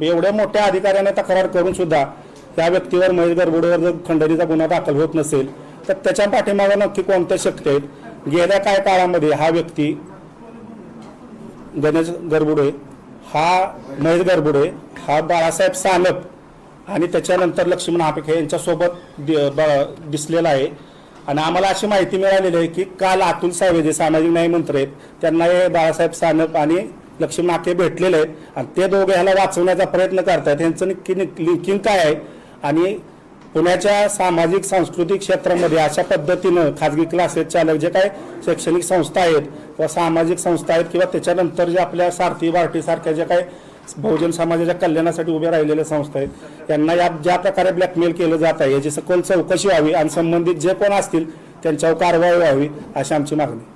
एवढ्या मोठ्या अधिकाऱ्याने तक्रार करून सुद्धा त्या व्यक्तीवर महेश गरबुडेवर जर खंडणीचा गुन्हा दाखल होत नसेल तर त्याच्या पाठीमागे नक्की कोणत्या शक्ती आहेत? गेल्या काय काळामध्ये हा व्यक्ती गणेश गरबुडे हा महेश गरबुडे हा बाळासाहेब सानप आणि त्याच्यानंतर लक्ष्मण हापेखे यांच्यासोबत दि- ब- दिसलेला आहे. आणि आम्हाला अशी माहिती मिळालेली आहे की काल अतुल साहेब जे सामाजिक न्याय मंत्री आहेत त्यांना हे बाळासाहेब सानप आणि लक्ष्मी नाके भेटलेले आहेत. आणि ते दोघे ह्याला वाचवण्याचा प्रयत्न करतात यांचं नक्की लिंकिंग काय आहे? आणि पुण्याच्या सामाजिक सांस्कृतिक क्षेत्रामध्ये अशा पद्धतीनं खाजगी क्लासेस चालक जे काय शैक्षणिक संस्था आहेत किंवा सामाजिक संस्था आहेत किंवा त्याच्यानंतर जे आपल्या सारथी बार्टीसारख्या ज्या काही बहुजन समाजाच्या कल्याणासाठी उभ्या राहिलेल्या संस्था आहेत त्यांना या ज्या प्रकारे ब्लॅकमेल केलं जात आहे याची सखोल चौकशी व्हावी आणि संबंधित जे कोण असतील त्यांच्यावर कारवाई व्हावी अशी आमची मागणी